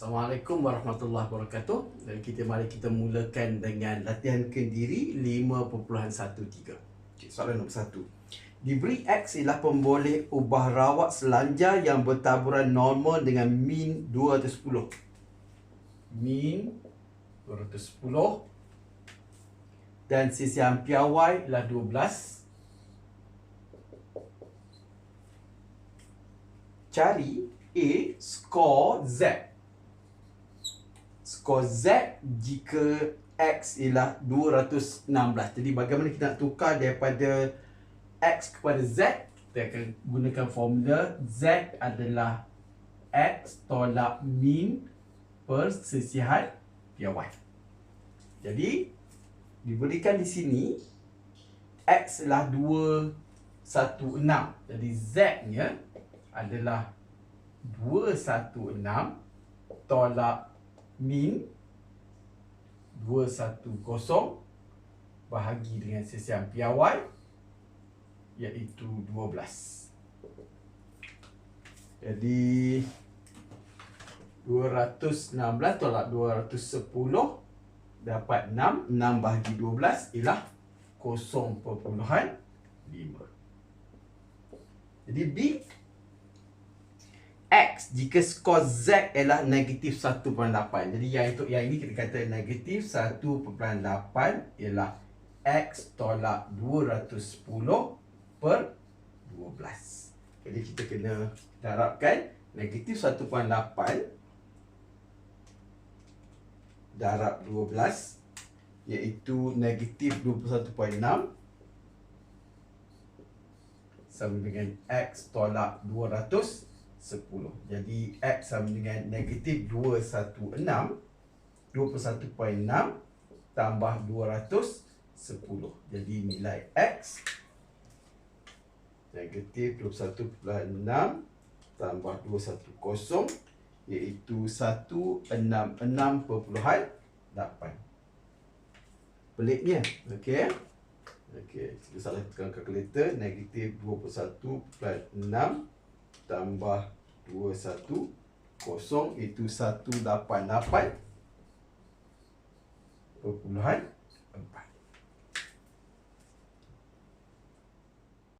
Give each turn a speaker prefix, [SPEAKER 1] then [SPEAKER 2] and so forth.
[SPEAKER 1] Assalamualaikum warahmatullahi wabarakatuh. Dan kita mari kita mulakan dengan latihan kendiri 5.13. Okay, soalan nombor 1. Diberi X ialah pemboleh ubah rawat selanjar yang bertaburan normal dengan min 210. Min 210 dan sisian piawai ialah 12. Cari A skor Z. Skor Z jika X ialah 216. Jadi bagaimana kita nak tukar daripada X kepada Z? Kita akan gunakan formula Z adalah X tolak min per sisihan piawai. Jadi diberikan di sini X adalah 216. Jadi Z-nya adalah 216 tolak min 210 bahagi dengan sesian piawai iaitu 12. Jadi 216 tolak 210 dapat 6. 6 bahagi 12 ialah 0.5. Jadi B Jika skor Z ialah negatif 1.8. Jadi yang itu yang ini kita kata negatif 1.8 ialah X tolak 210 per 12. Jadi kita kena darabkan negatif 1.8 darab 12 iaitu negatif 21.6 sama dengan X tolak 200 10. Jadi X sama dengan negatif 216 21.6 tambah 210. Jadi nilai X negatif 21.6 tambah 210 iaitu 166.8. Peliknya, okey. Okey, kita salah tekan kalkulator negatif 21.6 tambah 21 kosong itu 188 perpuluhan. 4